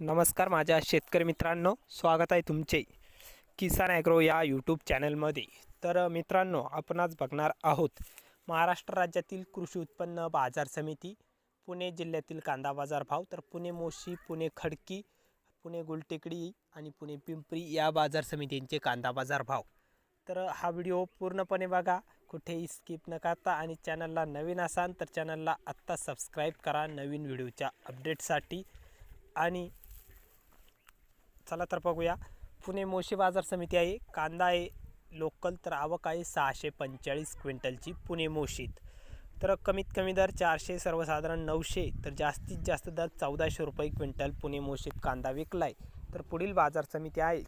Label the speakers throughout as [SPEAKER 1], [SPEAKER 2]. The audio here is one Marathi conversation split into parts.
[SPEAKER 1] नमस्कार माझ्या शेतकरी मित्रांनो स्वागत आहे तुमचे किसान ॲग्रो या यूट्यूब चॅनलमध्ये. तर मित्रांनो आपण आज बघणार आहोत महाराष्ट्र राज्यातील कृषी उत्पन्न बाजार समिती पुणे जिल्ह्यातील कांदा बाजार भाव तर पुणे मोशी पुणे खडकी पुणे गुलटेकडी आणि पुणे पिंपरी या बाजार समितींचे कांदा बाजार भाव. तर हा व्हिडिओ पूर्णपणे बघा कुठेही स्किप न करता आणि चॅनलला नवीन असाल तर चॅनलला आत्ता सबस्क्राईब करा नवीन व्हिडिओच्या अपडेटसाठी. आणि चला तर बघूया. पुणे मोशी बाजार समिती आहे. कांदा आहे लोकल तर आवक आहे सहाशे पंचेचाळीस क्विंटलची पुणे मोशीत. तर कमीत कमी दर चारशे सर्वसाधारण नऊशे तर जास्तीत जास्त दर चौदाशे रुपये क्विंटल पुणे मोशीत कांदा विकला आहे तर पुढील बाजार समिती आहे.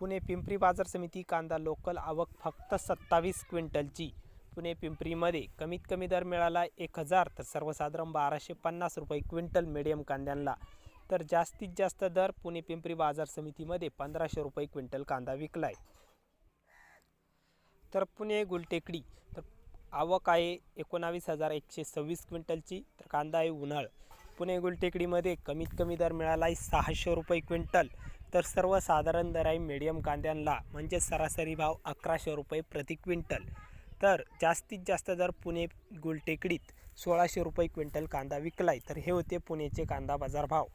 [SPEAKER 1] पुणे पिंपरी बाजार समिती कांदा लोकल आवक फक्त सत्तावीस क्विंटलची. पुणे पिंपरीमध्ये कमीत कमी दर मिळाला एक हजार तर सर्वसाधारण बाराशे पन्नास रुपये क्विंटल मिडियम कांद्यांना. तर जास्तीत जास्त दर पुणे पिंपरी बाजार समितीमध्ये पंधराशे रुपये क्विंटल कांदा विकला आहे तर पुणे गुलटेकडी तर आवक आहे एकोणावीस हजार एकशे सव्वीस क्विंटलची तर कांदा आहे उन्हाळ. पुणे गुलटेकडीमध्ये कमीत कमी दर मिळाला आहे सहाशे रुपये क्विंटल. तर सर्वसाधारण दर आहे मिडियम कांद्यांना म्हणजे सरासरी भाव अकराशे रुपये प्रति क्विंटल. तर जास्तीत जास्त दर पुणे गुलटेकडीत सोळाशे रुपये क्विंटल कांदा विकला आहे तर हे होते पुणेचे कांदा बाजार भाव.